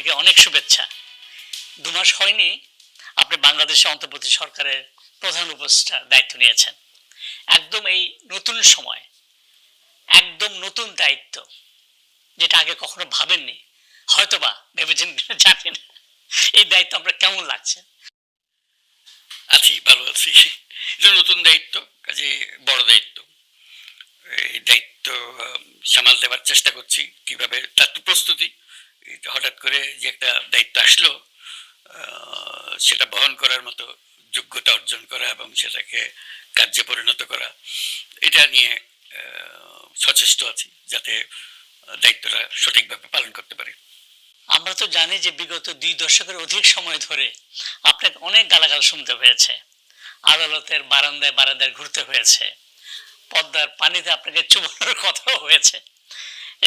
আপনাকে অনেক শুভেচ্ছা। দু মাস হয়নি আপনি বাংলাদেশে অন্তর্বর্তী সরকারের প্রধান উপদেষ্টার দায়িত্ব নিয়েছেন। একদম এই নতুন সময়, একদম নতুন দায়িত্ব, যেটা আগে কখনো ভাবেননি, হয়তোবা ভেবেছেন জানি না। এই দায়িত্ব আপনার কেমন লাগছে? আছি, ভালো আছি। নতুন দায়িত্ব, কাজে বড় দায়িত্ব। এই দায়িত্ব সামাল দেওয়ার চেষ্টা করছি কীভাবে, তার তো প্রস্তুতি। হঠাৎ করে যে একটা দায়িত্ব আসলো সেটা বহন করার মতো যোগ্যতা অর্জন করা এবং সেটাকে কার্যে পরিণত করা, এটা নিয়ে সচেষ্ট আছি যাতে দায়িত্বটা সঠিকভাবে পালন করতে পারি। আমরা তো জানি যে বিগত দুই দশকের অধিক সময় ধরে আপনাকে অনেক গালাগাল শুনতে হয়েছে। আদালতের বারান্দায় বারান্দায় ঘুরতে হয়েছে। পদ্মার পানিতে আপনাকে চুবানোর কথাও হয়েছে।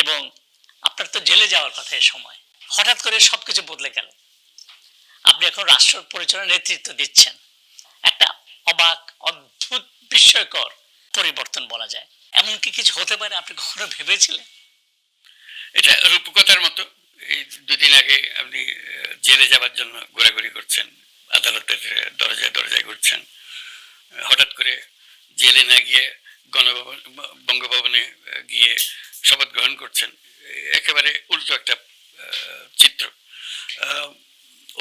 এবং আপনার তো জেলে যাওয়ার কথা এই সময়। হঠাৎ করে সবকিছু বদলে গেল। আপনি এখন রাষ্ট্র পরিচালনার নেতৃত্ব দিচ্ছেন। একটা অবাক, অদ্ভুত বিস্ময়কর পরিবর্তন বলা যায়। এমন কি কিছু হতে পারে আপনি কখনো ভেবেছিলেন? এটা রূপকথার মতো। এই দুদিন আগে আপনি জেলে যাবার জন্য ঘোরাঘুরি করছেন, আদালতের দরজায় দরজায় ঘুরছেন। হঠাৎ করে জেলে না গিয়ে গণভবন, বঙ্গভবনে গিয়ে শপথ গ্রহণ করছেন। একেবারে উল্টো একটা চিত্র।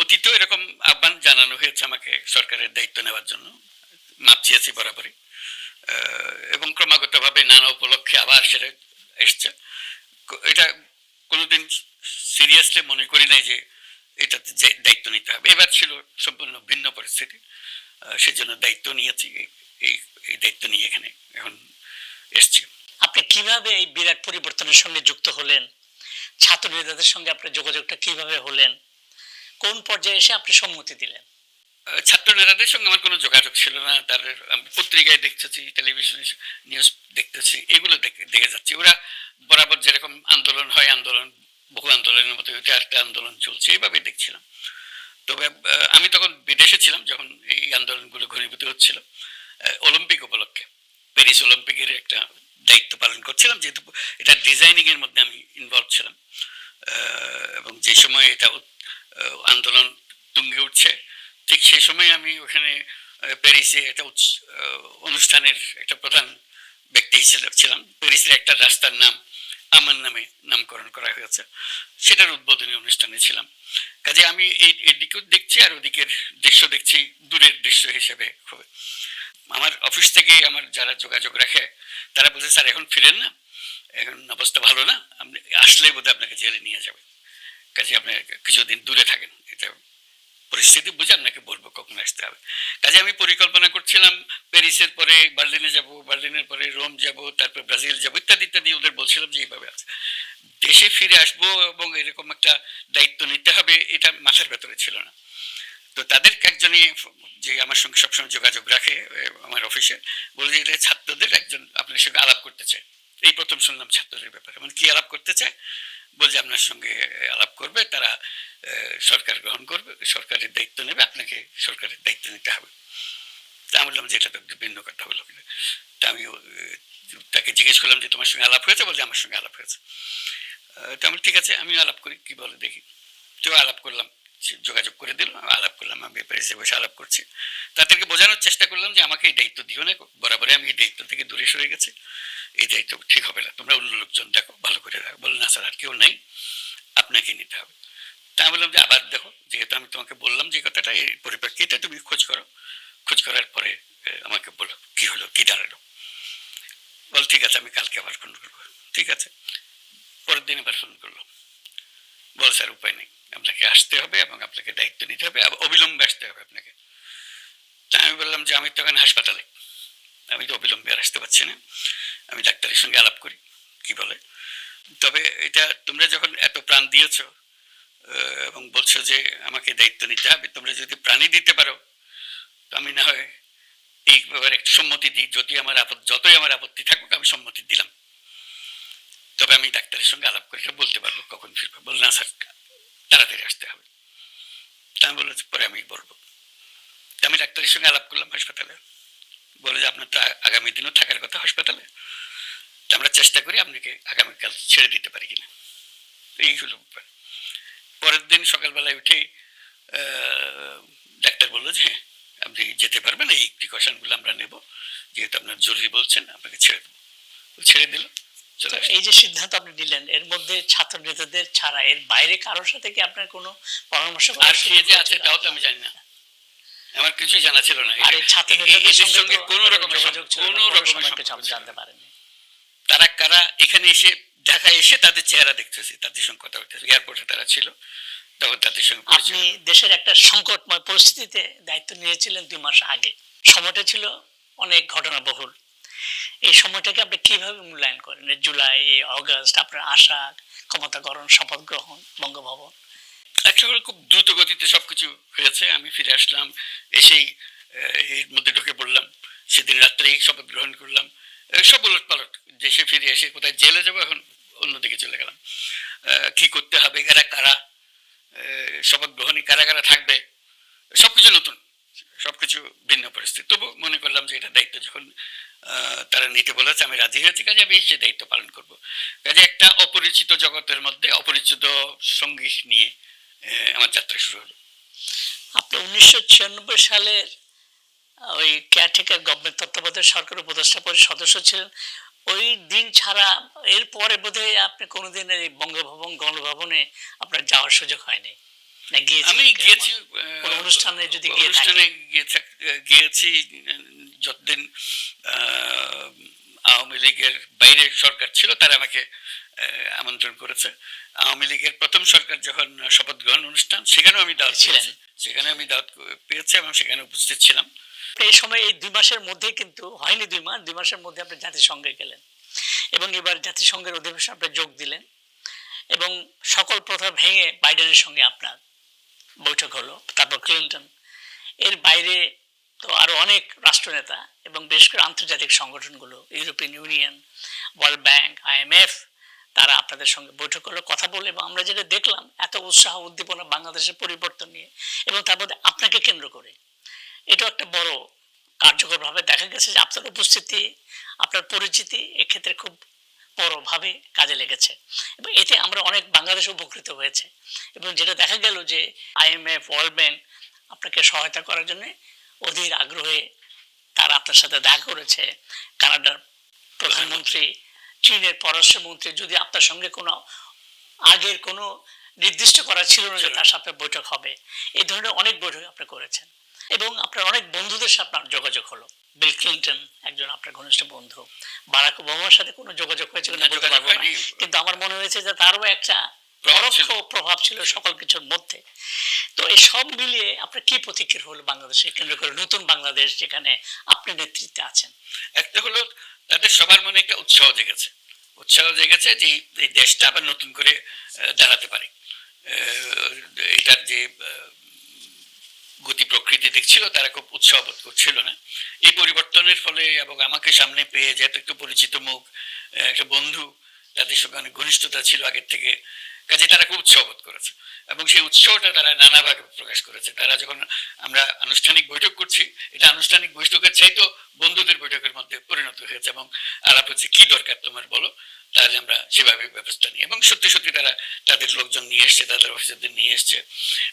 অতীতেও এরকম আহ্বান জানানো হয়েছে আমাকে সরকারের দায়িত্ব নেওয়ার জন্য। মাপ চেয়েছি বরাবরই। এবং ক্রমাগতভাবে নানা উপলক্ষে আবার সেটা এসছে। এটা কোনোদিন সিরিয়াসলি মনে করি নাই যে এটাতে দায়িত্ব নিতে হবে। এবার ছিল সম্পূর্ণ ভিন্ন পরিস্থিতি। সেজন্য দায়িত্ব নিয়েছি। এই এই দায়িত্ব নিয়ে এখানে এখন এসছি। আপনি কীভাবে এই বিরাট পরিবর্তনের সঙ্গে যুক্ত হলেন? ছাত্র নেতাদের সঙ্গে আপনার যোগাযোগটা কীভাবে হলেন? কোন পর্যায়ে এসে আপনি সম্মতি দিলেন? ছাত্র নেতাদের সঙ্গে আমার কোনো যোগাযোগ ছিল না। তাদের পত্রিকায় দেখতেছি টেলিভিশনে নিউজ দেখতেছি, এগুলো দেখে যাচ্ছি। ওরা বরাবর যেরকম আন্দোলন হয়, আন্দোলন, বহু আন্দোলনের মতো হইতে একটা আন্দোলন চলছে এইভাবে দেখছিলাম। তবে আমি তখন বিদেশে ছিলাম, যখন এই আন্দোলনগুলো ঘনীভূত হচ্ছিল অলিম্পিক উপলক্ষে, প্যারিস অলিম্পিকের একটা দায়িত্ব পালন করছিলাম, যেহেতু এটা ডিজাইনিং এর মধ্যে আমি ইনভলভ ছিলাম। এবং যে সময় এটা আন্দোলন তুঙ্গে উঠছে, ঠিক সেই সময় আমি ওখানে প্যারিসে একটা অনুষ্ঠানের একটা প্রধান ব্যক্তি হিসেবে ছিলাম। প্যারিসের একটা রাস্তার নাম আমার নামে নামকরণ করা হয়েছে। সেটার উদ্বোধনী অনুষ্ঠানে ছিলাম। কাজে আমি এই এদিকেও দেখছি আর ওদিকের দৃশ্য দেখছি, দূরের দৃশ্য হিসেবে খুব আমার অফিস থেকে আমার যারা যোগাযোগ রাখে তারা বলছে, স্যার, এখন ফিরেন না। এখন অবস্থা ভালো না। আপনি আসলেই বোধহয় আপনাকে জেলে নিয়ে যাবে। কাজে আপনি কিছুদিন দূরে থাকেন। এটা পরিস্থিতি বুঝে আপনাকে বলব কখন আসতে হবে। কাজে আমি পরিকল্পনা করছিলাম, প্যারিসের পরে বার্লিনে যাব, বার্লিনের পরে রোম যাব, তারপর ব্রাজিল যাব, ইত্যাদি ইত্যাদি। ওদের বলছিলাম যে এইভাবে আছে। দেশে ফিরে আসব এবং এরকম একটা দায়িত্ব নিতে হবে, এটা মাথার ভেতরে ছিল না। তো তাদের একজনই যে আমার সঙ্গে সবসময় যোগাযোগ রাখে আমার অফিসে, বলে যে ছাত্রদের একজন আপনার সঙ্গে আলাপ করতে চায় শুনলাম ছাত্রদের ব্যাপারে। মানে কি আলাপ করতে চায়? বলছে, আপনার সঙ্গে আলাপ করবে, তারা সরকার গ্রহণ করবে, সরকারের দায়িত্ব নেবে, আপনাকে সরকারের দায়িত্ব নিতে হবে। তা আমি বললাম যে, এটা তো ভিন্ন কথা হলো তা আমি তাকে জিজ্ঞেস করলাম যে, তোমার সঙ্গে আলাপ হয়েছে? বলছে, আমার সঙ্গে আলাপ হয়েছে। তা আমি ঠিক আছে আমি আলাপ করি, কি বলে দেখি। তো আলাপ করলাম। যোগাযোগ করে দিল, আলাপ করলাম, আমি প্যারিসে বসে আলাপ করছি। তাদেরকে বোঝানোর চেষ্টা করলাম যে আমাকে এই দায়িত্ব দিও না, বরাবরই আমি এই দায়িত্ব থেকে দূরে সরে গেছি। এই দায়িত্ব ঠিক হবে না, তোমরা অন্য লোকজন দেখো, ভালো করে দেখো। বলে না স্যার, আর কেউ নাই, আপনাকে নিতে হবে। তা আমি বললাম যে, আবার দেখো, যেহেতু আমি তোমাকে বললাম যে কথাটা এই পরিপ্রেক্ষিতে তুমি খোঁজ করো। খোঁজ করার পরে আমাকে বলো কি হলো, কি দাঁড়াল? বল ঠিক আছে, আমি কালকে আবার ফোন করব। ঠিক আছে। পরের দিন আবার ফোন করল। বল উপায় নেই। আপনাকে আসতে হবে এবং আপনাকে দায়িত্ব নিতে হবে অবিলম্বে আসতে হবে আপনাকে। তা আমি বললাম যে, আমি তো এখন হাসপাতালে। আমি তো অবিলম্বে আর আসতে পারছি না। আমি ডাক্তারের সঙ্গে আলাপ করি, কি বলে? তবে এটা তোমরা যখন এত প্রাণ দিয়েছ এবং বলছো যে, আমাকে দায়িত্ব নিতে হবে, তোমরা যদি প্রাণী দিতে পারো, তো আমি না হয় এই ব্যাপারে সম্মতি দিই। যদি আমার আপত্তি যতই আমার আপত্তি থাকুক, আমি সম্মতি দিলাম। তবে আমি ডাক্তারের সঙ্গে আলাপ করে বলতে পারব কখন ফিরবো। বল, না স্যার, তাড়াতাড়ি আসতে হবে। তা আমি বললাম, পরে আমি বলব। আমি ডাক্তারের সঙ্গে আলাপ করলাম হাসপাতালে। বলে যে, আপনার তো আগামী দিনও থাকার কথা হাসপাতালে। আমরা চেষ্টা করি আপনাকে আগামীকাল ছেড়ে দিতে পারি কিনা। এই হলো ব্যাপার। পরের দিন সকালবেলায় উঠে ডাক্তার বলল যে হ্যাঁ আপনি যেতে পারবেন, এই প্রিকশনগুলো আমরা নেব। যেহেতু আপনার জরুরি বলছেন, আপনাকে ছেড়ে দেবো। ছেড়ে দিল। এই যে সিদ্ধান্ত আপনি নিলেন এর মধ্যে ছাত্র নেতাদের ছাড়া এর বাইরে কারোর সাথে কি আপনার কোনো পরামর্শ আর সুযোগ যে আছে তাও তো আমি জানি না। আমার কিছুই জানা ছিল না। আর ছাত্র নেতাদের সঙ্গে কোনো রকমের যোগাযোগ কোনো আপনি জানতে। তারা কারা এখানে এসে ঢাকায় এসে তাদের চেহারা দেখতেছি তাদের সঙ্গে কথা বলতেছি এয়ারপোর্টে তারা ছিল তখন তাদের সঙ্গে আপনি দেশের একটা সংকটময় পরিস্থিতিতে দায়িত্ব নিয়েছিলেন দুই মাস আগে। সময়টা ছিল অনেক ঘটনাবহুল। এই সময়টাকে আপনি কীভাবে মূল্যায়ন করেন? জুলাই অগস্ট, আপনার আশা ক্ষমতাকরণ, শপথ গ্রহণ, বঙ্গভবন? একটা খুব দ্রুত গতিতে সবকিছু হয়েছে। আমি ফিরে আসলাম, এসেই এর মধ্যে ঢুকে পড়লাম, সেদিন রাত্রেই শপথ গ্রহণ করলাম। সব উলট পালট দেশে ফিরে এসে কোথায় জেলে যাব, এখন অন্যদিকে চলে গেলাম। কি করতে হবে এরা কারা শপথ গ্রহণে কারা কারা থাকবে? সবকিছু নতুন, সবকিছু ভিন্ন পরিস্থিতি। তবু মনে করলাম যে এটা দায়িত্ব। তারা নিতে বলেছে আমি রাজি হয়েছি কাজে আমি সে দায়িত্ব পালন করব। কাজে একটা অপরিচিত জগতের মধ্যে অপরিচিত সঙ্গী নিয়ে আমার যাত্রা শুরু হলো। আপনি উনিশশো ছিয়ানব্বই সালের ওই কেয়ারটেকার গভর্নমেন্ট তত্ত্বাবধায়ক সরকার উপদেষ্টা পরিষদ সদস্য ছিলেন। ওই দিন ছাড়া এর পরে বোধহয় আপনি কোনোদিন এই বঙ্গভবন গণভবনে আপনার যাওয়ার সুযোগ হয়নি? আমি গিয়েছি অনুষ্ঠানে যদি গিয়ে গিয়েছি যতদিন আওয়ামী লীগের বাইরে সরকার ছিল তারা আমাকে আমন্ত্রণ করেছে। আওয়ামী লীগের প্রথম সরকার যখন শপথ গ্রহণ অনুষ্ঠান সেখানেও আমি দাওয়াত ছিলেন। পেয়েছি। সেখানে আমি দাওয়াত পেয়েছি এবং সেখানে উপস্থিত ছিলাম। এই সময় এই দুই মাসের মধ্যে কিন্তু হয়নি দুই মাস দুই মাসের মধ্যে আপনি জাতিসংঘে গেলেন। এবং এবার জাতিসংঘের অধিবেশন আপনি যোগ দিলেন। এবং সকল প্রথা ভেঙে বাইডেনের সঙ্গে আপনার বৈঠক হলো তারপর ক্লিন্টন। এর বাইরে তো আরও অনেক রাষ্ট্রনেতা এবং বিশেষ করে আন্তর্জাতিক সংগঠনগুলো, European Union, World Bank IMF তারা আপনাদের সঙ্গে বৈঠক করল, কথা বলে এবং আমরা যেটা দেখলাম, এত উৎসাহ, উদ্দীপনা বাংলাদেশের পরিবর্তন নিয়ে এবং তারপর আপনাকে কেন্দ্র করে। এটাও একটা বড় কার্যকরভাবে দেখা গেছে যে আপনার উপস্থিতি, আপনার পরিচিতি এক্ষেত্রে খুব বড়ভাবে কাজে লেগেছে। এবং এতে আমরা অনেক বাংলাদেশ উপকৃত হয়েছে। এবং যেটা দেখা গেল যে আইএমএফ ওয়ার্ল্ড ব্যাংক আপনাকে সহায়তা করার জন্য অধীর আগ্রহে তারা আপনার সাথে দেখা করেছে। কানাডার প্রধানমন্ত্রী চীনের পররাষ্ট্রমন্ত্রী যদি আপনার সঙ্গে কোনো আগের কোনো নির্দিষ্ট করা ছিল না যে তার সাথে বৈঠক হবে এই ধরনের অনেক বৈঠক আপনি করেছেন এবং আপনার অনেক বন্ধুদের সাথে আপনার যোগাযোগ হলো। বিল ক্লিন্টন একজন আপনার ঘনিষ্ঠ বন্ধু বারাক ওবামার সাথে কোনো যোগাযোগ হয়েছে কিনা না, বলতে পারব না। কিন্তু আমার মনে হয়েছে যে তারও একটা পরোক্ষ প্রভাব ছিল সকল কিছুর মধ্যে। তো এই সব মিলিয়ে আপনার কি প্রতিক্রিয়া হলো বাংলাদেশে কেন্দ্র করে? নতুন বাংলাদেশ যেখানে আপনি নেতৃত্বে আছেন। একটা হলো তাদের সবার মনে একটা উৎসাহ জেগেছে। উৎসাহ জেগেছে যে এই- দেশটা আবার নতুন করে দাঁড়াতে পারে। এটার যে গতি প্রকৃতি দেখছিল তারা খুব উৎসাহ বোধ করছিল না। এই পরিবর্তনের ফলে এবং আমাকে সামনে পেয়ে যেহেতু একটু পরিচিত মুখ একটা বন্ধু তাদের সঙ্গে অনেক ঘনিষ্ঠতা ছিল আগের থেকে। কাজে তারা খুব উৎসাহ বোধ করেছে। এবং সেই উৎসাহটা তারা নানাভাবে প্রকাশ করেছে। তারা যখন আমরা আনুষ্ঠানিক বৈঠক করছি, এটা আনুষ্ঠানিক বৈঠকের চাইতো বন্ধুদের বৈঠকের মধ্যে পরিণত হয়েছে এবং আলাপ হচ্ছে, কি দরকার তোমার বলো? তাহলে আমরা সেভাবে ব্যবস্থা নিই। এবং সত্যি সত্যি তারা তাদের লোকজন নিয়ে এসছে, তাদের অফিসারদের নিয়ে এসছে।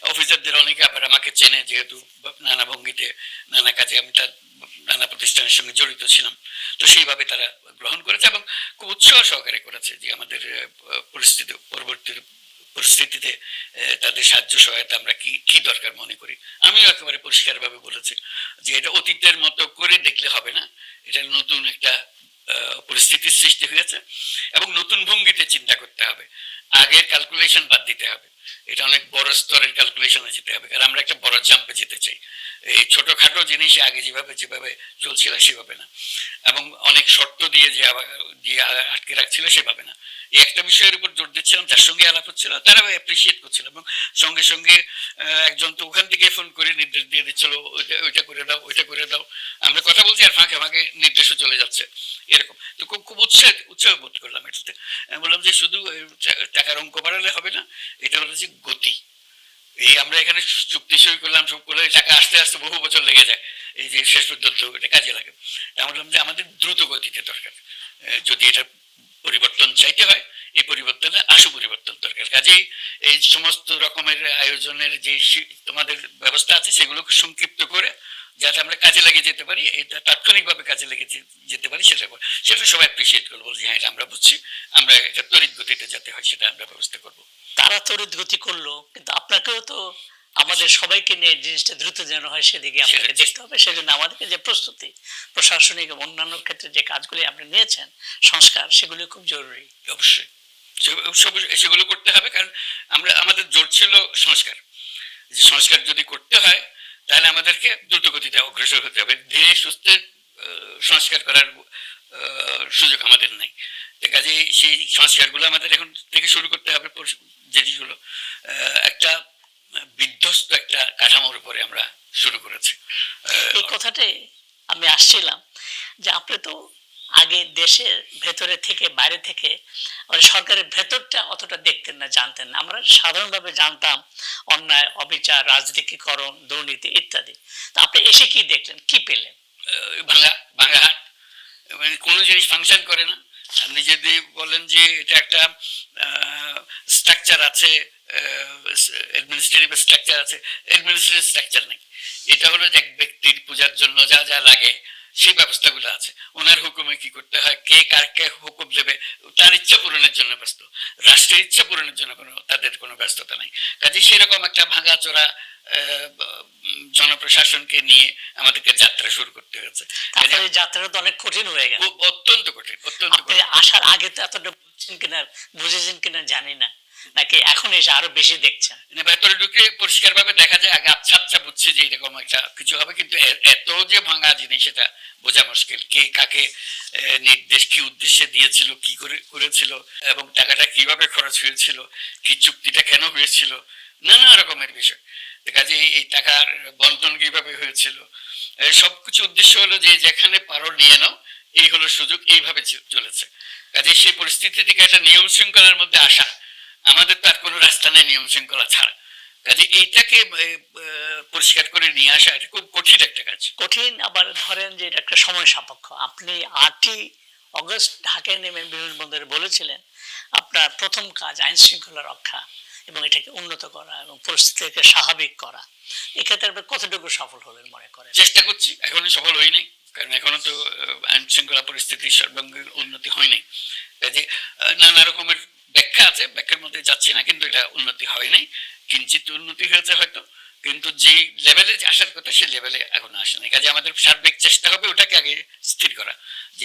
অফিসারদের অনেকে আবার আমাকে চেনে, যেহেতু নানা ভঙ্গিতে, নানা কাজে আমি তার নানা প্রতিষ্ঠানের সঙ্গে জড়িত ছিলাম। তো সেইভাবে তারা গ্রহণ করেছে এবং খুব উৎসাহ সহকারে করেছে যে আমাদের পরিস্থিতি পরবর্তী পরিস্থিতিতে তাদের সাহায্য সহায়তা আমরা কি কি দরকার মনে করি? আমিও একেবারে পরিষ্কারভাবে বলেছি যে এটা অতীতের মতো করে দেখলে হবে না। এটা নতুন একটা পরিস্থিতির সৃষ্টি হয়েছে এবং নতুন ভঙ্গিতে চিন্তা করতে হবে। আগের ক্যালকুলেশন বাদ দিতে হবে। এটা অনেক বড় স্তরের ক্যালকুলেশনে যেতে হবে। কারণ আমরা একটা বড় জাম্পে যেতে চাই। এই ছোটখাটো জিনিস আগে যেভাবে যেভাবে চলছিল সেভাবে না। এবং অনেক শর্ত দিয়ে যে দিয়ে আটকে রাখছিল সেভাবে না। এই একটা বিষয়ের উপর জোর দিচ্ছিলাম, যার সঙ্গে আলাপ হচ্ছিল তারা অ্যাপ্রিসিয়েট করছিল এবং সঙ্গে সঙ্গে একজন তো ওখান থেকে ফোন করে নির্দেশ দিয়ে দিচ্ছিল, ওইটা ওইটা করে দাও, ওইটা করে দাও। আমরা কথা বলছি আর ফাঁকে ফাঁকে নির্দেশও চলে যাচ্ছে। এরকম। তো খুব খুব উৎসাহ উৎসাহ বোধ করলাম এটাতে। আমি বললাম যে শুধু টাকার অঙ্ক বাড়ালে হবে না, এটা হলো যে গতি। এই আমরা এখানে চুক্তি সই করলাম, সব করলে টাকা আসতে আসতে বহু বছর লেগে যায়। এই যে শেষ পর্যন্ত এটা কাজে লাগে। তা আমি বললাম যে আমাদের দ্রুত গতিতে দরকার। যদি এটা পরিবর্তন চাইতে হয়, এই পরিবর্তনে আশু পরিবর্তন দরকার। কাজেই এই সমস্ত রকমের আয়োজনের যে তোমাদের ব্যবস্থা আছে, সেগুলোকে সংক্ষিপ্ত করে যাতে আমরা কাজে লাগিয়ে যেতে পারি, এটা তাৎক্ষণিকভাবে কাজে লেগে যেতে পারি, সেটা সেটা সবাই অ্যাপ্রিসিয়েট করব। যে হ্যাঁ এটা আমরা বুঝছি। আমরা এটা তড়িৎ গতিতে যাতে হয়, সেটা আমরা ব্যবস্থা করব। তারা তড়িৎ গতি করল কিন্তু আপনাকেও তো আমাদের সবাইকে নিয়ে জিনিসটা দ্রুত যেন হয় সেদিকে আপনাকে দেখতে হবে সেজন্য আমাদেরকে যে প্রস্তুতি প্রশাসনিক এবং অন্যান্য ক্ষেত্রে যে কাজগুলি আপনি নিয়েছেন সংস্কার সেগুলি খুব জরুরি। অবশ্যই। সেগুলো করতে হবে কারণ আমরা আমাদের জোর ছিল সংস্কার। যে সংস্কার যদি করতে হয় তাহলে আমাদেরকে দ্রুত গতিতে অগ্রসর হতে হবে। ধীরে সুস্থে সংস্কার করার সুযোগ আমাদের নাই। কাজে সেই সংস্কারগুলো আমাদের এখন থেকে শুরু করতে হবে জিনিসগুলো। একটা বিধ্বস্ত একটা কাঠামোর উপরে আমরা শুরু করেছি। এই কথাটাই আমি আসছিলাম যে আপনি তো আগে দেশের ভেতরে থেকে বাইরে থেকে মানে সরকারের ভেতরটা অতটা দেখতেন না জানতেন না। আমরা সাধারণভাবে জানতাম অন্যায় অবিচার রাজনীতিকরণ দুর্নীতি ইত্যাদি। তা আপনি এসে কি দেখলেন? কি পেলেন? ভাঙা ভাঙা হাট। মানে কোনো জিনিস ফাংশন করে না। আপনি যদি বলেন যে এটা একটা স্ট্রাকচার আছে অ্যাডমিনিস্ট্রেটিভ স্ট্রাকচার আছে অ্যাডমিনিস্ট্রেটিভ স্ট্রাকচার নেই। এটা হলো যে এক ব্যক্তির পূজার জন্য যা যা লাগে। সেই ব্যবস্থাগুলো আছে। ওনার হুকুমে কি করতে হয়? কে কারকে হুকুম দেবে? তার ইচ্ছা পূরণের জন্য ব্যস্ত। রাষ্ট্রের ইচ্ছা পূরণের জন্য কোনো তাদের কোনো ব্যস্ততা নাই। কাজে সেরকম একটা ভাঙাচোরা জনপ্রশাসনকে নিয়ে আমাদেরকে যাত্রা শুরু করতে হয়েছে। যাত্রাটা তো অনেক কঠিন হয়ে গেল। খুব অত্যন্ত কঠিন অত্যন্ত আসার আগে তো এতটা বুঝছেন কিনা বুঝেছেন কিনা জানি না। নাকি এখন এসে আরও বেশি দেখছেন? ভেতরে ঢুকে পরিষ্কার ভাবে দেখা যায়, আগে আচ্ছা আচ্ছা বুঝছি যে এরকম একটা কিছু হবে, কিন্তু এত যে ভাঙা জিনিস এটা বোঝা মুশকিল। কে কাকে নির্দেশ, কি উদ্দেশ্যে দিয়েছিল, কি করে করেছিল, এবং টাকাটা কীভাবে খরচ হয়েছিল, কি চুক্তিটা কেন হয়েছিল, নানা রকমের বিষয়। তো কাজে এই- টাকার বন্টন কীভাবে হয়েছিল এই সব কিছু উদ্দেশ্য হলো যে যেখানে পারো নিয়ে নাও, এই হলো সুযোগ, এইভাবে চলেছে। কাজে সেই পরিস্থিতি থেকে একটা নিয়ম শৃঙ্খলার মধ্যে আসা। আমাদের তার কোনো রাস্তা নেই নিয়ম শৃঙ্খলা ছাড়া। কাজে এইটাকে পরিষ্কার করে নিয়ে আসা এটা খুব কঠিন একটা কাজ। কঠিন আবার ধরেন যে এটা একটা সময় সাপেক্ষ। আপনি আটই অগস্ট ঢাকায় নেমে বিমানবন্দরে বলেছিলেন আপনার প্রথম কাজ আইন শৃঙ্খলা রক্ষা এবং এটাকে উন্নত করা এবং পরিস্থিতিকে স্বাভাবিক করা। এক্ষেত্রে আপনি কতটুকু সফল হলেন মনে করেন? চেষ্টা করছি এখনও সফল হই নাই কারণ এখনও তো আইন শৃঙ্খলা পরিস্থিতির সর্বাঙ্গীন উন্নতি হয় নাই। কাজে নানা রকমের ব্যাখ্যা আছে ব্যাখ্যার মধ্যে যাচ্ছি না কিন্তু এটা উন্নতি হয় নাই। কিঞ্চিত উন্নতি হয়েছে হয়তো কিন্তু যে লেভেলে আসার কথা সেই লেভেলে এখনও আসে নাই। কাজে আমাদের সার্বিক চেষ্টা হবে ওটাকে আগে স্থির করা।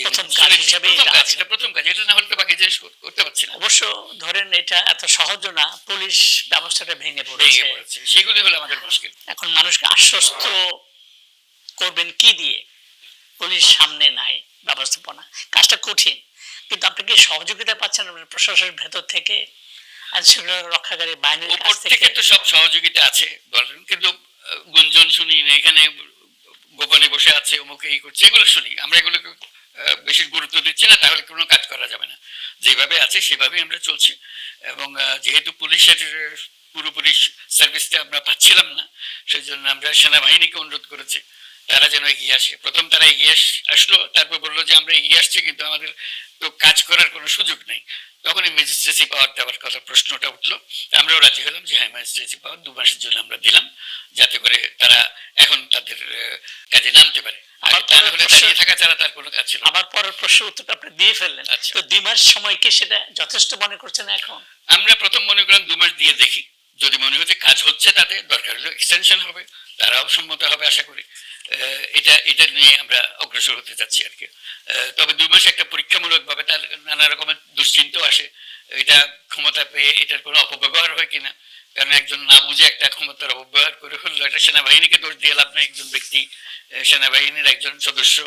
প্রথম কাজ এটা কাজ আছে। এটা প্রথম কাজ এটা না হলে তো বাকি জিনিস করতে পারছি না। অবশ্য ধরেন এটা এত সহজ না পুলিশ ব্যবস্থাটা ভেঙে পড়েছে। সেগুলি হলো আমাদের মুশকিল। এখন মানুষকে আশ্বস্ত করবেন কি দিয়ে? পুলিশ সামনে নাই ব্যবস্থাপনা। কাজটা কঠিন। কিন্তু আপনি কি সহযোগিতা পাচ্ছেন আপনার প্রশাসনের ভেতর থেকে? রক্ষাকারী বাহিনীর উপর থেকে? তো সব সহযোগিতা আছে বলেন কিন্তু গুঞ্জন শুনি না এখানে গোপনে বসে আছে অমুকে এই করছে এগুলো শুনি। আমরা এগুলোকে বেশি গুরুত্ব দিচ্ছি না তাহলে কোনো কাজ করা যাবে না। যেভাবে আছে সেভাবেই আমরা চলছি। এবং যেহেতু পুলিশের পুরোপুরি সার্ভিসটা আমরা পাচ্ছিলাম না সেই জন্য আমরা সেনাবাহিনীকে অনুরোধ করেছি। তারা যেন এগিয়ে আসে। প্রথম তারা এগিয়ে আসলো তারপর বলল যে আমরা এগিয়ে আসছি কিন্তু আমাদের তো কাজ করার কোনো সুযোগ নেই। তখনই ম্যাজিস্ট্রেসি পাওয়ার দেওয়ার কথা প্রশ্নটা উঠল। আমরাও রাজি হলাম যে হ্যাঁ ম্যাজিস্ট্রেসি পাওয়ার দু মাসের জন্য আমরা দিলাম যাতে করে তারা এখন তাদের কাজে নামতে পারে। পরের প্রশ্ন উত্তরটা আপনি দিয়ে ফেললেন। আচ্ছা। তো দুই মাস সময় কি সেটা যথেষ্ট মনে করছেন এখন? আমরা প্রথম মনে করেন দু মাস দিয়ে দেখি। যদি মনে হচ্ছে কাজ হচ্ছে তাতে দরকার হলে এক্সটেনশন হবে তারাও সম্মত হবে আশা করি। এটা এটা নিয়ে আমরা অগ্রসর হতে চাচ্ছি আর কি। তবে দুই মাস একটা পরীক্ষামূলক ভাবে তার নানা রকমের দুশ্চিন্তাও আসে। এটা ক্ষমতা পেয়ে এটার কোনো অপব্যবহার হয় কিনা? কারণ একজন না বুঝে একটা ক্ষমতার অপব্যবহার করে ফেলল এটা সেনাবাহিনীকে দোষ দিয়ে লাভ নেই একজন ব্যক্তি। সেনাবাহিনীর একজন সদস্য,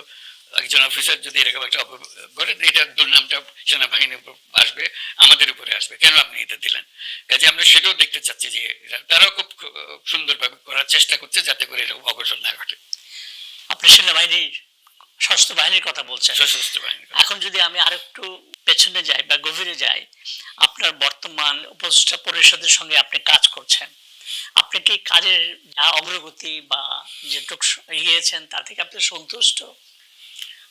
একজন অফিসার যদি এরকম একটা অপব্যবহার করে এটা দুর্নামটা সেনাবাহিনীর উপর আসবে, আমাদের উপরে আসবে। কেন আপনি এটা দিলেন? কাজে আমরা সেটাও দেখতে চাচ্ছি যে তারাও খুব সুন্দরভাবে করার চেষ্টা করছে যাতে করে এরকম অগ্রসর না ঘটে। আপনি সেনাবাহিনীর সশস্ত্র বাহিনীর কথা বলছেন। সশস্ত্র বাহিনী এখন যদি আমি আরেকটু পেছনে যাই বা গভীরে যাই আপনার বর্তমান উপদেষ্টা পরিষদের সঙ্গে আপনি কাজ করছেন। আপনি কি কাজের যা অগ্রগতি বা যেটুক এগিয়েছেন তা থেকে আপনি সন্তুষ্ট?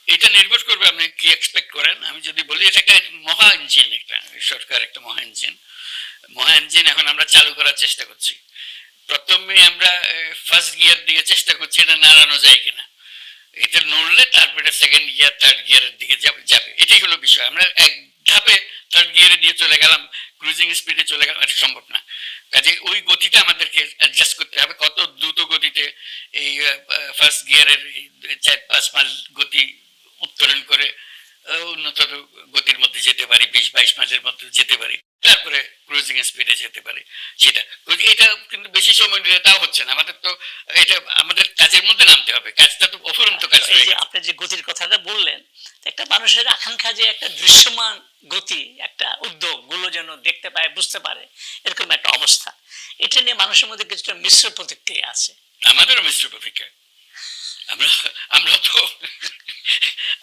এটা নির্ভর করবে আপনি কি এক্সপেক্ট করেন। আমি যদি বলি এটা একটা মহা ইঞ্জিন একটা সরকার একটা মহা ইঞ্জিন মহা ইঞ্জিন এখন আমরা চালু করার চেষ্টা করছি। প্রথমে আমরা ফার্স্ট গিয়ার দিয়ে চেষ্টা করছি এটা নাড়ানো যায় কিনা। এটা নড়লে তারপরে সেকেন্ড গিয়ার থার্ড গিয়ারের দিকে যাবে এটাই হলো বিষয়। আমরা এক ধাপে থার্ড গিয়ারে দিয়ে চলে গেলাম ক্রুজিং স্পিডে চলে গেলাম, এটা সম্ভব না। কাজে ওই গতিটা আমাদেরকে অ্যাডজাস্ট করতে হবে। কত দ্রুত গতিতে এই ফার্স্ট গিয়ারের চার, পাঁচ মাইল গতি উত্তরণ করে উন্নতর গতির মধ্যে যেতে পারি, বিশ, বাইশ মাইলের মধ্যে যেতে পারি, তারপরে ক্রুজিং স্পিডে যেতে পারি। সেটা। এটা কিন্তু বেশি সময় নিলে তাও হচ্ছে না। আমাদের তো এটা আমাদের কাজের মধ্যে নামতে হবে। কাজটা তো অফুরন্ত কাজ এই যে আপনি যে গতির কথাটা বললেন একটা মানুষের আকাঙ্ক্ষা যে একটা দৃশ্যমান গতি একটা উদ্যোগগুলো যেন দেখতে পায় বুঝতে পারে এরকম একটা অবস্থা। এটা নিয়ে মানুষের মধ্যে কিছুটা মিশ্র প্রতিক্রিয়া আছে। আমাদেরও মিশ্র প্রতিক্রিয়া। আমরা আমরা তো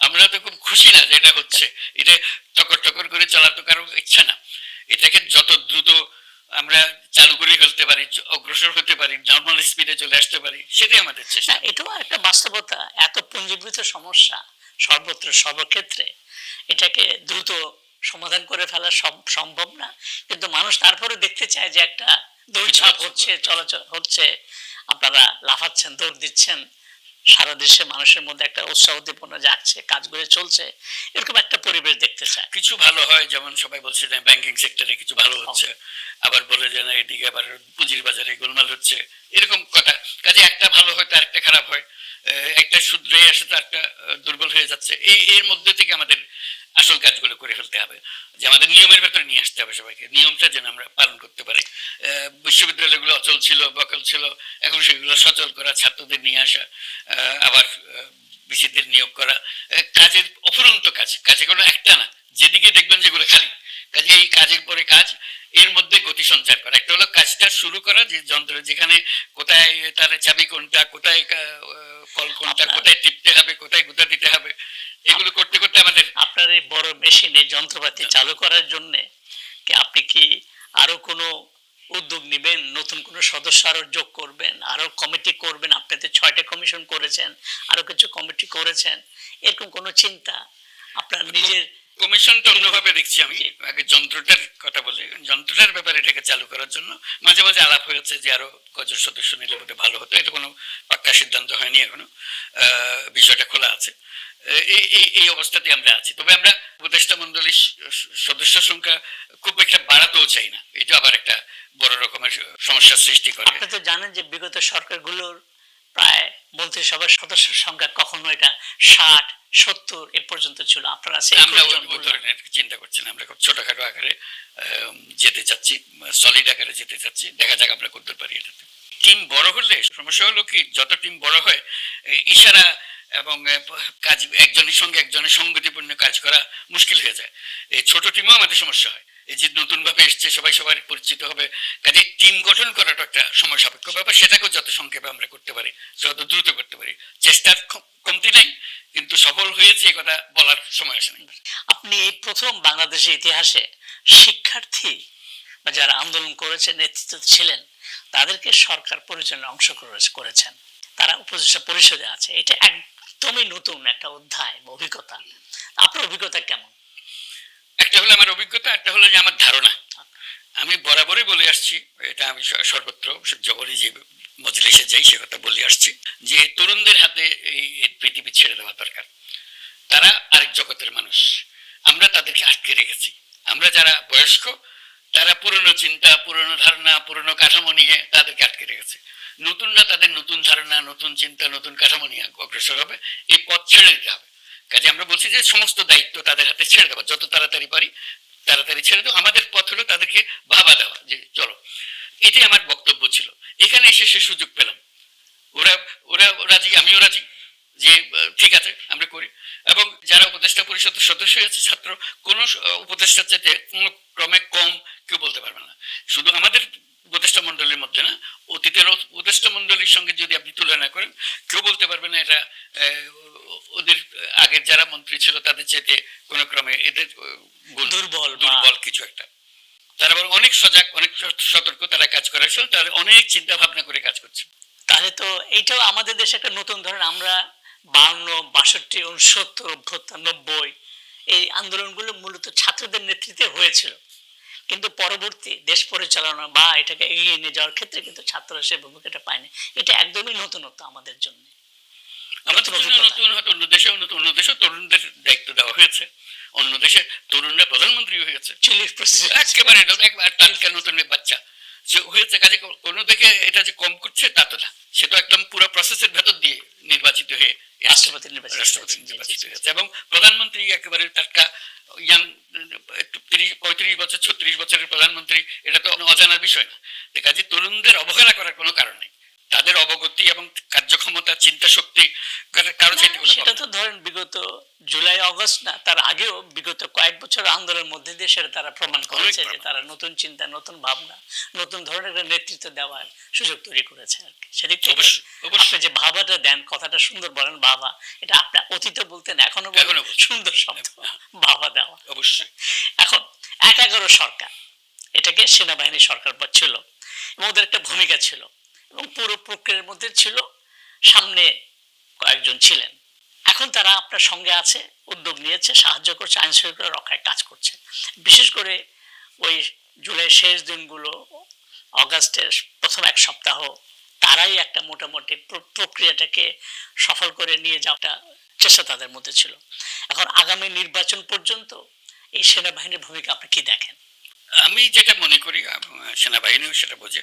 আমরা তো খুব খুশি না যে এটা হচ্ছে। এটা টকর টকর করে চলা তো কারও ইচ্ছা না। এটাকে যত দ্রুত আমরা চালু করে ফেলতে পারি, অগ্রসর হতে পারি নর্মাল স্পিডে চলে আসতে পারি, সেটাই আমাদের চেষ্টা। এটাও একটা বাস্তবতা, এত পুঞ্জীভূত সমস্যা, সর্বত্র, সর্বক্ষেত্রে এটাকে দ্রুত সমাধান করে ফেলা সম- সম্ভব না। কিন্তু মানুষ তারপরে দেখতে চায় যে একটা দৌড়ঝাঁপ হচ্ছে, চলাচল হচ্ছে, আপনারা লাফাচ্ছেন, দৌড় দিচ্ছেন সারা দেশে মানুষের মধ্যে একটা উৎসাহ উদ্দীপনা যাচ্ছে কাজগুলো চলছে, এরকম একটা পরিবেশ দেখতে চায়। কিছু ভালো হয়, যেমন সবাই বলছে যে ব্যাংকিং সেক্টরে কিছু ভালো হচ্ছে, আবার বলে যে না, এদিকে আবার পুঁজির বাজারে গোলমাল হচ্ছে, এরকম কথা। কাজে একটা ভালো হয়, তার একটা খারাপ হয় একটা শুধরে আসে তো একটা দুর্বল হয়ে যাচ্ছে। এই, এর মধ্যে থেকে আমাদের আসল কাজগুলো করে ফেলতে হবে। যে আমাদের নিয়মের ভেতরে নিয়ে আসতে হবে সবাইকে। নিয়মটা যেন আমরা পালন করতে পারি। বিশ্ববিদ্যালয়গুলো অচল ছিল বকল ছিল এখন সেগুলো সচল করা ছাত্রদের নিয়ে আসা আবার বিসিদের নিয়োগ করা কাজের অফুরন্ত কাজ। কাজে কোনো একটা না। যেদিকে দেখবেন যেগুলো খালি। কাজে এই কাজের পরে কাজ এর মধ্যে গতি সঞ্চার করা। একটা হলো কাজটা শুরু করা যে যন্ত্র যেখানে কোথায় তার চাবি কোনটা কোথায় কল কোনটা কোথায় টিপতে হবে কোথায় গুতা দিতে হবে এগুলো করতে করতে আমাদের আপনার এই বড় মেশিনে যন্ত্রপাতি চালু করার জন্য কি আপনি কি আরও কোনো উদ্যোগ নেবেন? নতুন কোনো সদস্য আরও যোগ করবেন? আরও কমিটি করবেন? আপনি তো ছয়টা কমিশন করেছেন আরও কিছু কমিটি করেছেন এরকম কোনো চিন্তা আপনার নিজের কমিশনটা অন্যভাবে দেখছি আমি। আগে যন্ত্রটার কথা বলি। যন্ত্রটার ব্যাপারে এটাকে চালু করার জন্য মাঝে মাঝে আলাপ হয়েছে যে আরও কজন সদস্য নিলে বোধহয় ভালো হতো। এটা কোনো পাক্কা সিদ্ধান্ত হয়নি এখনও। আহ, বিষয়টা খোলা আছে। এই অবস্থাতে আমরা আছি। তবে আমরা উপদেষ্টা মন্ডলীর সদস্য সংখ্যা খুব একটা বাড়াতেও চাই না। এটা আবার একটা বড় রকমের সমস্যার সৃষ্টি করে। আপনি তো জানেন যে বিগত সরকারগুলোর প্রায় মন্ত্রিসভার সদস্যের সংখ্যা কখনো এটা ষাট সত্তর এ পর্যন্ত ছিল। আপনারা আমরা ওই-। ধরনের চিন্তা করছি না। আমরা খুব ছোটখাটো আকারে যেতে চাচ্ছি সলিড আকারে যেতে চাচ্ছি। দেখা যাক আমরা করতে পারি এটাতে। টিম বড় হলে সমস্যা হলো কি যত টিম বড় হয় ইশারা এবং কাজ, একজনের সঙ্গে একজনের সঙ্গতিপূর্ণ কাজ করা মুশকিল হয়ে যায়। এই ছোট টিমও আমাদের সমস্যা হয়। এই যে নতুন ভাবে এসছে, সবাই সবার পরিচিত হবে। কাজে টিম গঠন করাটা একটা সময় সাপেক্ষ ব্যাপার। সেটাকেও যত সংক্ষেপে আমরা করতে পারি যত দ্রুত করতে পারি। চেষ্টার কমতি নাই, কিন্তু সফল হয়েছে কথা বলার সময় আসে আপনি এই প্রথম বাংলাদেশের ইতিহাসে শিক্ষার্থী বা যারা আন্দোলন করেছেন নেতৃত্ব ছিলেন, তাদেরকে সরকার পরিচালনায় অংশ করেছেন। তারা উপদেষ্টা পরিষদে আছে। এটা একদমই নতুন একটা অধ্যায়, অভিজ্ঞতা। আপনার অভিজ্ঞতা কেমন? একটা হলো আমার অভিজ্ঞতা, একটা হলো যে আমার ধারণা। আমি বরাবরই বলে আসছি, এটা আমি সর্বত্র যখনই যে মজলিসে যাই, সে কথা বলে আসছি, যে তরুণদের হাতে এই পৃথিবী ছেড়ে দেওয়া দরকার। তারা আরেক জগতের মানুষ। আমরা তাদেরকে আটকে রেখেছি। আমরা যারা বয়স্ক তারা পুরনো চিন্তা, পুরনো ধারণা, পুরনো কাঠামো নিয়ে তাদেরকে আটকে রেখেছে। নতুনরা তাদের নতুন ধারণা, নতুন চিন্তা, নতুন কাঠামো নিয়ে অগ্রসর হবে। এই পথ ছেড়ে দিতে হবে। কাজে আমরা বলছি যে সমস্ত দায়িত্ব তাদের হাতে ছেড়ে দেওয়া। যত তাড়াতাড়ি পারি, তাড়াতাড়ি ছেড়ে দেওয়া। আমাদের পথ হলো তাদেরকে ভাবা দেওয়া যে, চলো। এটাই আমার বক্তব্য ছিল। এখানে এসে সে সুযোগ পেলাম। ওরা ওরা রাজি, আমিও রাজি। যে ঠিক আছে আমরা করি। এবং যারা উপদেষ্টা পরিষদের সদস্য হয়েছে ছাত্র কোন উপদেষ্টার চাইতে কোনো ক্রমে কম কেউ বলতে পারবে না। শুধু আমাদের উপদেষ্টা মন্ডলীর মধ্যে না অতীতের উপদেষ্টা মন্ডলীর সঙ্গে যদি আপনি তুলনা করেন কেউ বলতে পারবে না ও- ওদের আগের যারা মন্ত্রী ছিল তাদের চাইতে কোনো ক্রমে এদের দুর্বল দুর্বল কিছু একটা। তারা অনেক সজাগ অনেক সতর্ক তারা কাজ করার সময় তারা অনেক চিন্তা ভাবনা করে কাজ করছে। তাহলে তো এইটাও আমাদের দেশে একটা নতুন ধরেন আমরা বাউন্ন বাষট্টি উনসত্তর নব্বই এই আন্দোলনগুলো মূলত ছাত্রদের নেতৃত্বে হয়েছিল। কিন্তু পরবর্তী দেশ পরিচালনা বা এটাকে এগিয়ে নিয়ে যাওয়ার ক্ষেত্রে কিন্তু ছাত্ররা সেই ভূমিকাটা পায়নি। এটা একদমই নতুনত্ব আমাদের জন্য। আমাদের নতুন নতুন হয়তো অন্য দেশে অন্য দেশে তরুণদের দায়িত্ব দেওয়া হয়েছে। অন্য দেশে তরুণরা প্রধানমন্ত্রী হয়েছে চিলির প্রেসিডেন্ট একেবারে একবার টাটকা নতুন বাচ্চা। সে হয়েছে কাজে কোনো দেখে এটা যে কম করছে তা তো না। সে তো একদম পুরো প্রসেসের ভেতর দিয়ে নির্বাচিত হয়ে রাষ্ট্রপতি নির্বাচিত রাষ্ট্রপতি নির্বাচিত হয়েছে। এবং প্রধানমন্ত্রী একেবারে টাটকা ইয়াং তিরিশ পঁয়ত্রিশ বছর ছত্রিশ বছরের প্রধানমন্ত্রী এটা তো অজানার বিষয় না। কাজে তরুণদের অবহেলা করার কোনো কারণ নেই। তাদের অবগতি এবং কার্যক্ষমতা চিন্তা শক্তি কারো- কারও চাইতে সেটা তো ধরেন বিগত জুলাই অগস্ট না তার আগেও বিগত কয়েক বছর আন্দোলনের মধ্যে দিয়ে সেটা তারা প্রমাণ করেছে যে তারা নতুন চিন্তা নতুন ভাবনা নতুন ধরনের নেতৃত্ব দেওয়ার সুযোগ তৈরি করেছে আর কি। সেদিক থেকে অবশ্যই। যে ভাবাটা দেন কথাটা সুন্দর বলেন বাবা এটা আপনার অতীতে বলতেন এখনও বলেন সুন্দর শব্দ বাবা দেওয়া। অবশ্যই। এখন এক এগারো সরকার এটাকে সেনাবাহিনী সরকার ছিল এবং ওদের একটা ভূমিকা ছিল। এবং পুরো প্রক্রিয়ার মধ্যে ছিল সামনে কয়েকজন ছিলেন। এখন তারা আপনার সঙ্গে আছে, উদ্যোগ নিয়েছে, সাহায্য করছে, আইন শৃঙ্খলা রক্ষায় কাজ করছে। বিশেষ করে ওই জুলাই শেষ দিনগুলো, অগাস্টের প্রথম এক সপ্তাহ, তারাই একটা মোটামুটি প্রক্রিয়াটাকে সফল করে নিয়ে যাওয়াটা চেষ্টা তাদের মধ্যে ছিল। এখন আগামী নির্বাচন পর্যন্ত এই সেনাবাহিনীর ভূমিকা আপনি কি দেখেন? আমি যেটা মনে করি সেনাবাহিনীও সেটা বোঝে,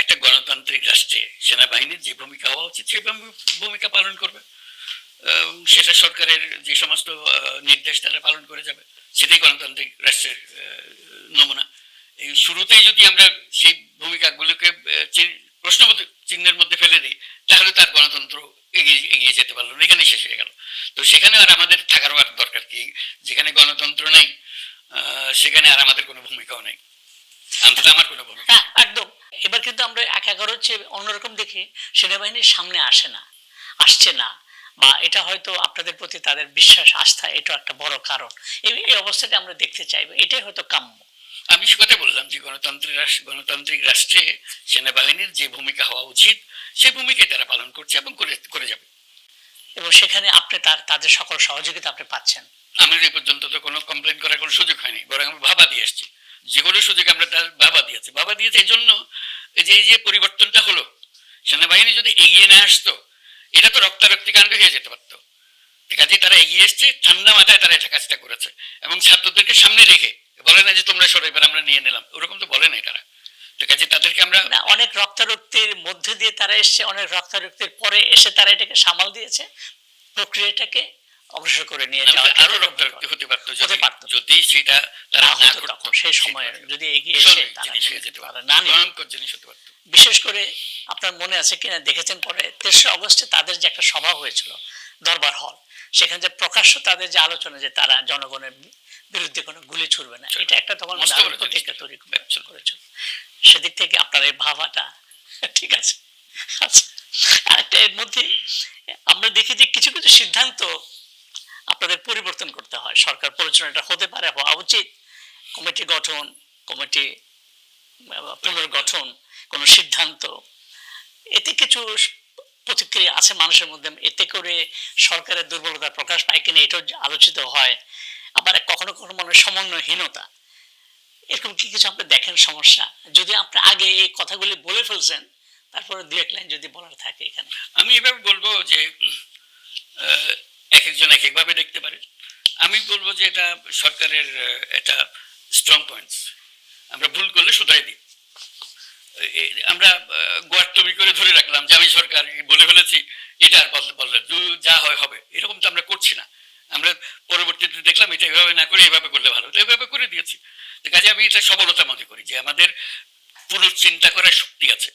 একটা গণতান্ত্রিক রাষ্ট্রে সেনাবাহিনীর যে ভূমিকা হওয়া উচিত সেই ভূমিকা পালন করবে। সেটা সরকারের যে সমস্ত নির্দেশ তারা পালন করে যাবে, সেটাই গণতান্ত্রিক রাষ্ট্রের নমুনা। এই শুরুতেই যদি আমরা সেই ভূমিকাগুলোকে প্রশ্নবোধ চিহ্নের মধ্যে ফেলে দিই, তাহলে তার গণতন্ত্র এগিয়ে এগিয়ে যেতে পারল এখানে শেষ হয়ে গেল। তো সেখানে আর আমাদের থাকারও আর দরকার কি? যেখানে গণতন্ত্র নেই সেখানে আর আমাদের কোনো ভূমিকাও নেই। অন্তত আমার কোনো ভূমিকা। হ্যাঁ একদম। এবার কিন্তু আমরা এক এগারো হচ্ছে অন্যরকম দেখি সেনাবাহিনীর সামনে আসে না আসছে না বা এটা হয়তো আপনাদের প্রতি তাদের বিশ্বাস আস্থা এটা একটা বড় কারণ। এই অবস্থাটা আমরা দেখতে চাইব এটাই হয়তো কাম্য। আমি সে কথা বললাম যে গণতান্ত্রিক রাষ্ট্র গণতান্ত্রিক রাষ্ট্রে সেনাবাহিনীর যে ভূমিকা হওয়া উচিত সেই ভূমিকাই তারা পালন করছে এবং করে করে যাবে। এবং সেখানে আপনি তার তাদের সকল সহযোগিতা আপনি পাচ্ছেন। আমার এই পর্যন্ত তো কোনো কমপ্লেন করার কোনো সুযোগ হয়নি, বরং আমি ভাবা দিয়ে এসেছি যে কোনো সুযোগ আমরা তার বাবা দিয়েছি। বাবা দিয়েছে এই জন্য যে, এই যে পরিবর্তনটা হলো, সেনাবাহিনী যদি এগিয়ে না আসতো, এটা তো রক্তারক্তি কাণ্ড হয়ে যেতে পারতো। আছে তারা এগিয়ে এসছে, ঠান্ডা মাথায় তারা এটা কাজটা করেছে। এবং ছাত্রদেরকে সামনে রেখে, বলে না যে তোমরা সরো, এবার আমরা নিয়ে নিলাম। ওরকম তো বলে নাই তারা। আছে তাদেরকে আমরা অনেক রক্তারক্তির মধ্যে দিয়ে তারা এসছে, অনেক রক্তারক্তির পরে এসে তারা এটাকে সামাল দিয়েছে, প্রক্রিয়াটাকে অগ্রসর করে নিয়ে যাওয়া আরও রক্তারক্তি হতে পারতো যদি যদি সেটা তারা না করতো সেই সময়ে যদি এগিয়ে এসে তারা না ভয়ঙ্কর জিনিস হতে পারতো। বিশেষ করে আপনার মনে আছে কিনা দেখেছেন পরে তেসরা অগস্টে তাদের যে একটা সভা হয়েছিল দরবার হল সেখানে যে প্রকাশ্য তাদের যে আলোচনা যে তারা জনগণের বিরুদ্ধে কোনো গুলি ছুড়বে না এটা একটা তখন। প্রতিক্রিয়া তৈরি করেছিল। সেদিক থেকে আপনার এই ভাবাটা ঠিক আছে? আচ্ছা। আরেকটা এর মধ্যে আমরা দেখি যে কিছু কিছু সিদ্ধান্ত আপনাদের পরিবর্তন করতে হয়। সরকার পরিচালনাটা হতে পারে, হওয়া উচিত। কমিটি গঠন, কমিটি পুনর্গঠন, কোন সিদ্ধান্ত। এতে কিছু প্রতিক্রিয়া আছে মানুষের মধ্যে। এতে করে সরকারের দুর্বলতা প্রকাশ পায় কিনা এটাও আলোচিত হয়। আবার কখনো কখনো মনে সমন্বয়হীনতা। এরকম কি কিছু আপনি দেখেন সমস্যা? যদি আপনি আগে এই কথাগুলি বলে ফেলছেন, তারপরে দু এক লাইন যদি বলার থাকে এখানে। আমি এভাবে বলব যে এক একজন এক একভাবে দেখতে পারে। আমি বলব যে এটা সরকারের একটা স্ট্রং পয়েন্টস আমরা ভুল করলে শুধরাই দিই। আমরা গোয়ার্তমি করে ধরে রাখলাম যে আমি সরকার বলে ফেলেছি, এটা আর বলতে বললে যা হয় হবে। এরকম তো আমরা করছি না। আমরা পরবর্তীতে দেখলাম এটা এভাবে না করে এভাবে করলে ভালো। তো এভাবে করে দিয়েছি। তো কাজে আমি এটা সবলতা মনে করি যে আমাদের পুনর্চিন্তা করার শক্তি আছে।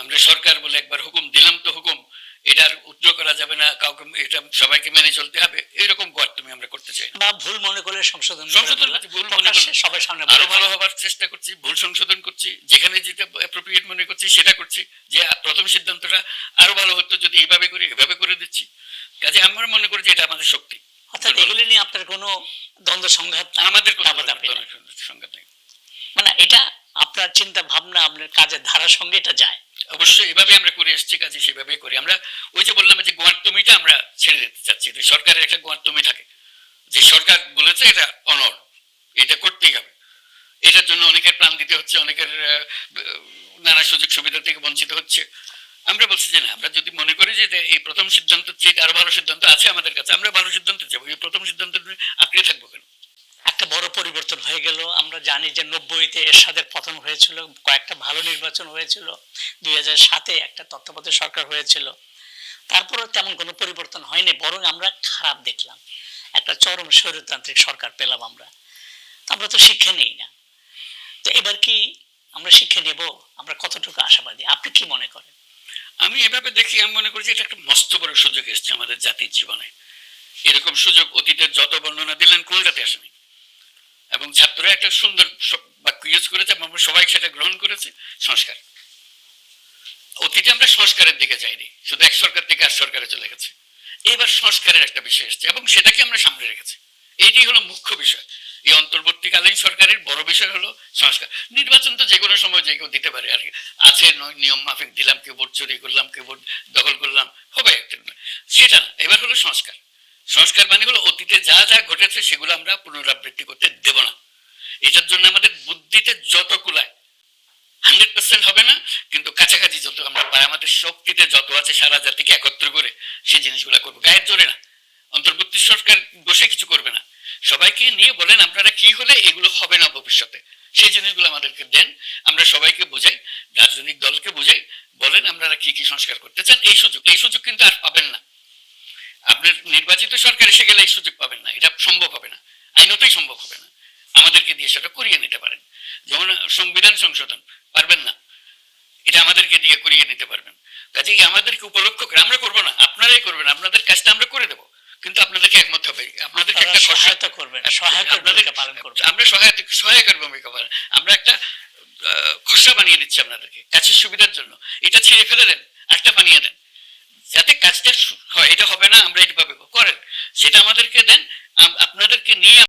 আমরা সরকার বলে একবার হুকুম দিলাম তো হুকুম এটার উদ্র করা যাবে না কাউকে এটা সবাইকে মেনে চলতে হবে এইরকম গোয়ার্তমি আমরা করতে চাই। না বা ভুল মনে করলে সংশোধন সংশোধন ভুল মনে করলে সবার সামনে আরও ভালো হবার চেষ্টা করছি ভুল সংশোধন করছি যেখানে যেটা অ্যাপ্রোপ্রিয়েট মনে করছি সেটা করছি যে প্রথম সিদ্ধান্তটা আরও ভালো হতো যদি এভাবে করে এভাবে করে দিচ্ছি। কাজে আমরা মনে করি যে এটা আমাদের শক্তি। অর্থাৎ এগুলি নিয়ে আপনার কোনো দ্বন্দ্ব সংঘাত আমাদের কোনো সংঘাত নেই। মানে এটা আপনার চিন্তা ভাবনা আপনার কাজের ধারার সঙ্গে এটা যায়। অবশ্যই এভাবে আমরা করে এসেছি, কাজে সেভাবে করি। আমরা ওই যে বললাম যে গোয়ার্তমিটা আমরা ছেড়ে দিতে চাচ্ছি সরকারের একটা গোয়ার্তমি থাকে। যে সরকার বলেছে এটা অনর এটা করতেই হবে। এটার জন্য অনেকের প্রাণ দিতে হচ্ছে, অনেকের নানা সুযোগ সুবিধা থেকে বঞ্চিত হচ্ছে। আমরা বলছি যে না, আমরা যদি মনে করি যে এই প্রথম সিদ্ধান্ত চেয়ে আরও ভালো সিদ্ধান্ত আছে আমাদের কাছে, আমরা ভালো সিদ্ধান্ত যাব এই প্রথম সিদ্ধান্ত আঁকড়ে থাকব কেন? একটা বড় পরিবর্তন হয়ে গেল। আমরা জানি যে নব্বইতে এরশাদের পতন হয়েছিল, কয়েকটা ভালো নির্বাচন হয়েছিল। দুই হাজার সাতে একটা তত্ত্বাবধায়ক সরকার হয়েছিল। তারপরেও তেমন কোনো পরিবর্তন হয়নি, বরং আমরা খারাপ দেখলাম। একটা চরম স্বৈরতান্ত্রিক সরকার পেলাম আমরা। আমরা তো শিক্ষা নেই না। তো এবার কি আমরা শিক্ষা নেব? আমরা কতটুকু আশাবাদী? আপনি কি মনে করেন? আমি এভাবে দেখি, আমি মনে করি যে এটা একটা মস্ত বড় সুযোগ এসেছে আমাদের জাতির জীবনে। এরকম সুযোগ অতীতের যত বর্ণনা দিলেন কোনটাতে আসেনি? এবং ছাত্ররা একটা সুন্দর বাক্য ইউজ করেছে এবং সবাই সেটা গ্রহণ করেছে, সংস্কার। অতীতে আমরা সংস্কারের দিকে যাইনি, শুধু এক সরকার থেকে আর সরকারে চলে গেছে। এবার সংস্কারের একটা বিষয় এসেছে এবং সেটাকে আমরা সামনে রেখেছি। এইটি হলো মুখ্য বিষয়। এই অন্তর্বর্তীকালীন সরকারের বড় বিষয় হলো সংস্কার। নির্বাচন তো যে কোনো সময় যে কেউ দিতে পারে, আর। আছে নয়, নিয়ম মাফিক দিলাম, কেউ ভোট চুরি করলাম, কেউ ভোট দখল করলাম, হবে সেটা না, এবার হলো সংস্কার। সংস্কার মানে হলো অতীতে যা যা ঘটেছে সেগুলো আমরা পুনরাবৃত্তি করতে দেব না। এটার জন্য আমাদের বুদ্ধিতে যত কুলায়, হান্ড্রেড পার্সেন্ট হবে না, কিন্তু কাছাকাছি যত আমরা পাই, আমাদের শক্তিতে যত আছে সারা জাতিকে একত্র করে সেই জিনিসগুলো করব। গায়ের জোরে না, অন্তর্বর্তী সরকার বসে কিছু করবে না। সবাইকে নিয়ে বলেন আপনারা কি হলে এগুলো হবে না ভবিষ্যতে। সেই জিনিসগুলো আমাদেরকে দেন, আমরা সবাইকে বুঝাই, রাজনৈতিক দলকে বুঝাই, বলেন আপনারা কি কি সংস্কার করতে চান, এই সুযোগ এই সুযোগ কিন্তু আর পাবেন না। আপনার নির্বাচিত সরকার এসে গেলে এই সুযোগ পাবেন না এটা সম্ভব হবে না আইনতই সম্ভব হবে না। আমাদেরকে দিয়ে সেটা করিয়ে নিতে পারেন। যেমন সংবিধান সংশোধন পারবেন না এটা আমাদেরকে দিয়ে করিয়ে নিতে পারবেন। কাজেই আমাদেরকে উপলক্ষ করে আমরা করব না আপনারাই করবেন আপনাদের কাজটা আমরা করে দেবো। কিন্তু আপনাদেরকে একমত হবে আপনাদেরকে একটা সহায়তা করবেন পালন আমরা সহায়তা সহায়কের ভূমিকা পালন আমরা একটা খসড়া বানিয়ে দিচ্ছি আপনাদেরকে কাছের সুবিধার জন্য। এটা ছিঁড়ে ফেলে দেন একটা বানিয়ে যাতে কাজটা হয় এটা হবে না আমরা এইভাবে করেন সেটা আমাদেরকে দেন আপনাদেরকে নিয়ে